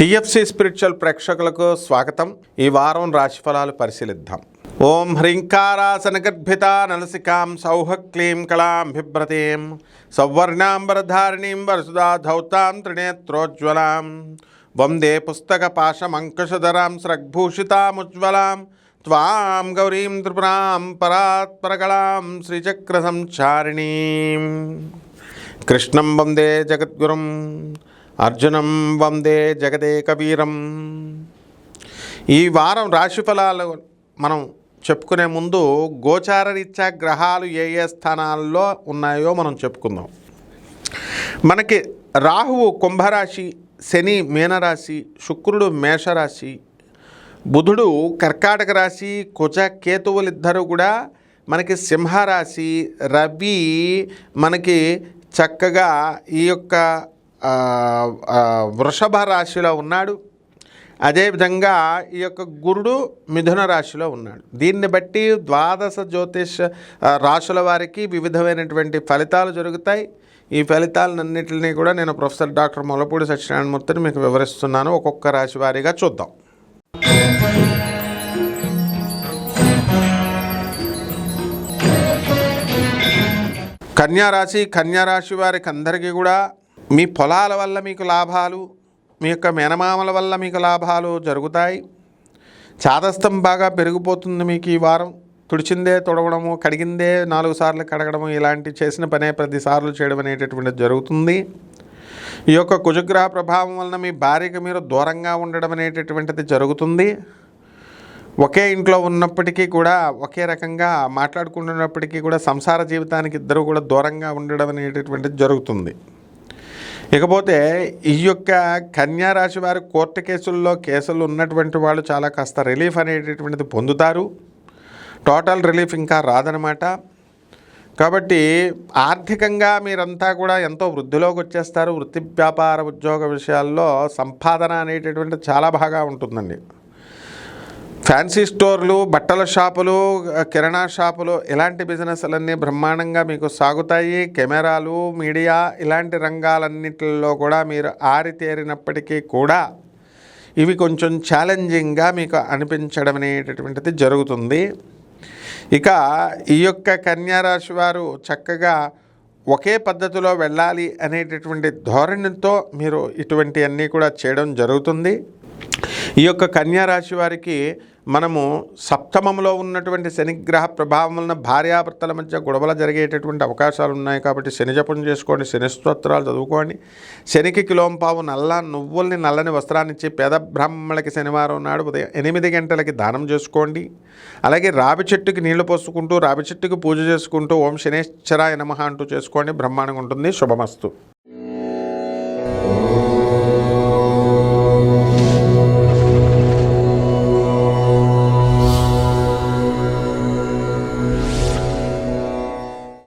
TFC spiritual ప్రేక్షకులకు స్వాగతం. ఈ వారం రాశిఫలాలు పరిశీలిద్దాం. ఓం హ్రీంకారాసన గర్భిత నలసికాం సౌహ క్లీం కళాం బిభ్రతీం సౌవర్ణాంబరధారిణీం వరసుదా ధౌతాం త్రినేత్రోజ్వలాం వందే పుస్తక పాశమంకుశధరాం స్రగ్భూషితాముజ్వలాం త్వాం గౌరీం త్రిపురాం పరాత్పరకళాం శ్రీచక్రసంచారిణీం. కృష్ణం వందే జగద్గురుం అర్జునం వందే జగదేకవీరం. ఈ వారం రాశిఫలాలు మనం చెప్పుకునే ముందు గోచారరీత్యా గ్రహాలు ఏ ఏ స్థానాల్లో ఉన్నాయో మనం చెప్పుకుందాం. మనకి రాహువు కుంభరాశి శని మీనరాశి శుక్రుడు మేషరాశి బుధుడు కర్కాటక రాశి కుజ కేతువులిద్దరూ కూడా మనకి సింహరాశి రవి మనకి చక్కగా ఈ యొక్క వృషభ రాశిలో ఉన్నాడు. అదేవిధంగా ఈ యొక్క గురుడు మిథున రాశిలో ఉన్నాడు. దీన్ని బట్టి ద్వాదశ జ్యోతిష్ రాశుల వారికి వివిధమైనటువంటి ఫలితాలు జరుగుతాయి. ఈ ఫలితాలన్నింటినీ కూడా నేను ప్రొఫెసర్ డాక్టర్ మొలపూడి సత్యనారాయణమూర్తిని మీకు వివరిస్తున్నాను. ఒక్కొక్క రాశి వారీగా చూద్దాం. కన్యారాశి కన్యారాశి వారికి అందరికీ కూడా మీ పొలాల వల్ల మీకు లాభాలు మీ యొక్క మేనమామల వల్ల మీకు లాభాలు జరుగుతాయి. చాదస్తం బాగా పెరిగిపోతుంది మీకు ఈ వారం. తుడిచిందే తుడవడము కడిగిందే నాలుగు సార్లు కడగడము ఇలాంటి చేసిన పనే ప్రతిసార్లు చేయడం అనేటటువంటిది జరుగుతుంది. ఈ యొక్క కుజగ్రహ ప్రభావం వలన మీ భార్యకు మీరు దూరంగా ఉండడం అనేటటువంటిది జరుగుతుంది. ఒకే ఇంట్లో ఉన్నప్పటికీ కూడా ఒకే రకంగా మాట్లాడుకుంటున్నప్పటికీ కూడా సంసార జీవితానికి ఇద్దరు కూడా దూరంగా ఉండడం అనేటటువంటిది జరుగుతుంది. ఇకపోతే ఈ యొక్క కన్యా రాశి వారి కోర్టు కేసుల్లో కేసులు ఉన్నటువంటి వాళ్ళు చాలా కాస్త రిలీఫ్ అనేటటువంటిది పొందుతారు. టోటల్ రిలీఫ్ ఇంకా రాదనమాట కాబట్టి ఆర్థికంగా మీరంతా కూడా ఎంతో వృద్ధిలోకి వచ్చేస్తారు. వృత్తి వ్యాపార ఉద్యోగ విషయాల్లో సంపాదన అనేటటువంటిది చాలా బాగా ఉంటుందండి. ఫ్యాన్సీ స్టోర్లు బట్టల షాపులు కిరాణా షాపులు ఇలాంటి బిజినెస్లన్నీ బ్రహ్మాండంగా మీకు సాగుతాయి. కెమెరాలు మీడియా ఇలాంటి రంగాలన్నిటిలో కూడా మీరు ఆరితేరినప్పటికీ కూడా ఇవి కొంచెం ఛాలెంజింగ్గా మీకు అనిపించడం అనేటటువంటిది జరుగుతుంది. ఇక ఈ యొక్క కన్యారాశి వారు చక్కగా ఒకే పద్ధతిలో వెళ్ళాలి అనేటటువంటి ధోరణితో మీరు ఇటువంటి అన్నీ కూడా చేయడం జరుగుతుంది. ఈ యొక్క కన్యారాశి వారికి మనము సప్తమంలో ఉన్నటువంటి శనిగ్రహ ప్రభావం వలన భార్యాభర్తల మధ్య గొడవలు జరిగేటటువంటి అవకాశాలు ఉన్నాయి కాబట్టి శని జపం చేసుకోండి శని స్తోత్రాలు చదువుకోండి. శనికి కిలోంపావు నల్ల నువ్వుల్ని నల్లని వస్త్రాన్నిచ్చి పేద బ్రాహ్మణులకి శనివారం నాడు ఉదయం ఎనిమిది గంటలకి దానం చేసుకోండి. అలాగే రావి చెట్టుకి నీళ్ళు పోసుకుంటూ రావి చెట్టుకి పూజ చేసుకుంటూ ఓం శనేశ్వరాయ నమః అంటూ చేసుకోండి. బ్రహ్మాండంగా ఉంటుంది. శుభమస్తు.